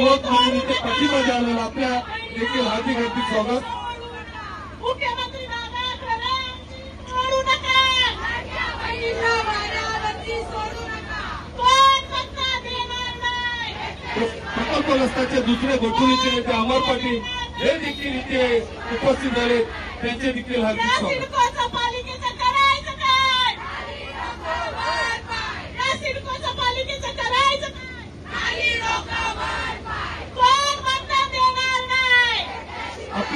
म्हणून इथे पाठीमध्ये आलेलं आपल्या देखील हार्दिक हार्दिक स्वागत नाही? प्रकल्पग्रस्ताचे दुसरे घोटुळीचे नेते अमर पाटील हे देखील इथे उपस्थित झाले. त्यांचे देखील हार्दिक स्वागत.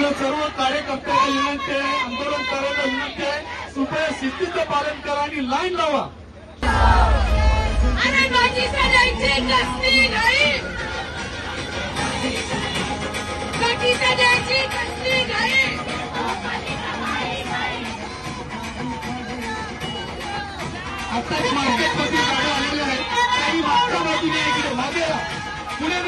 आपल्या सर्व कार्यकर्त्यांना विनंती आहे आंदोलन करायला विनंती आहे. कृपया शिस्तीचं पालन करा आणि लाईन लावा. अरे माझी सजायची कसली नाही माझी सजायची कसली नाही आता मार्केटमध्ये गाड्या आलेल्या आहेत. काही इकडे मागे. पुढे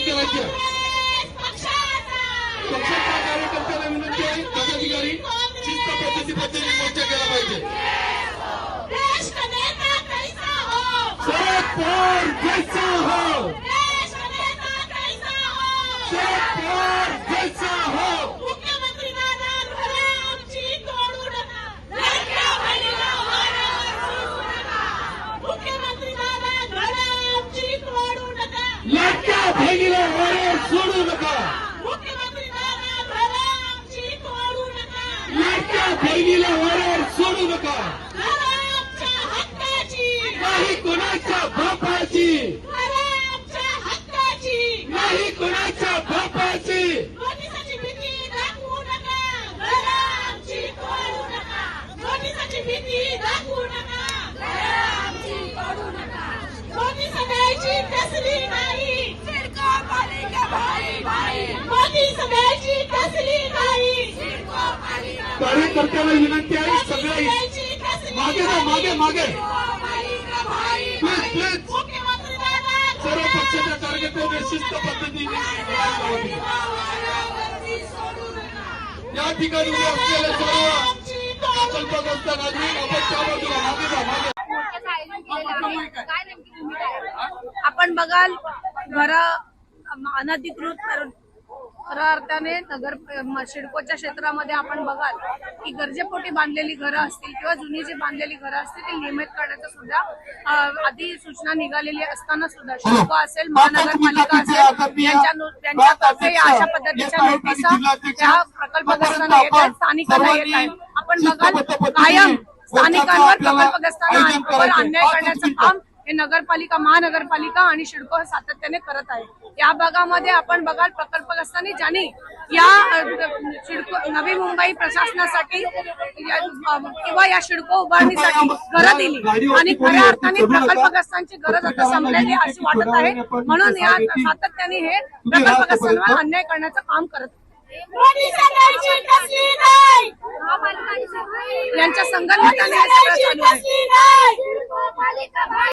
आहे. पक्षाचा. पक्षाच्या कार्यकर्त्याला विनंती आहे पदाधिकारी शिस्त पद्धती पद्धतीने मोर्चा केला पाहिजे देश का नेता कैसा हो शरद पवार जैसा हो. देश का नेता कैसा हो. शरद पवार जैसा हो मुख्यमंत्री दादा घरे आमची तोडू नका लाडक्या बहिणीला वाऱ्यावर सोडू नका मुख्यमंत्री दादा घरे आमची तोडू नका लाडक्या बहिणीला वारे सोडू नका. लाडक्या बहिणीला कार्यकर्त्याला विनंती आहे सगळ्या मागे जा मागे मागे. प्लीज प्लीज सर्व पक्षाच्या कार्यकर्त्यांनी शिस्त पद्धतीने या ठिकाणी उभे असलेले सर्व प्रकल्पग्रस्त नागरिक आपण त्या बाजूला मागे जा मागे. आपण बघाल घर अनधिकृत खऱ्या अर्थाने नगर सिडकोच्या क्षेत्रामध्ये आपण बघाल की गरजेपोटी बांधलेली घरं असतील किंवा जुनी जी बांधलेली घरं असतील ती नियमित करण्याचं सुद्धा आधी सूचना निघालेली असताना सुद्धा सिडको असेल महानगरपालिका असेल यांच्यातर्फे या अशा पद्धतीच्या नोटिसा त्या प्रकल्पग्रस्तांना येत आहेत स्थानिकांना येत आहेत. आपण बघाल कायम स्थानिकांवर प्रकल्पग्रस्तांना अन्याय करण्याचं काम हे नगरपालिका महानगरपालिका आणि शिडको हे सातत्याने करत आहे. या भागामध्ये आपण बघाल प्रकल्पग्रस्तांनी ज्यांनी या अ, सिडको नवी मुंबई प्रशासनासाठी किंवा या शिडको उभारणीसाठी घरं दिली. आणि खऱ्या अर्थाने प्रकल्पग्रस्तांची गरज आता संपलेली अशी वाटत आहे. म्हणून या सातत्याने हे प्रकल्पग्रस्तांवर अन्याय करण्याचं काम करत यांच्या संघटनाने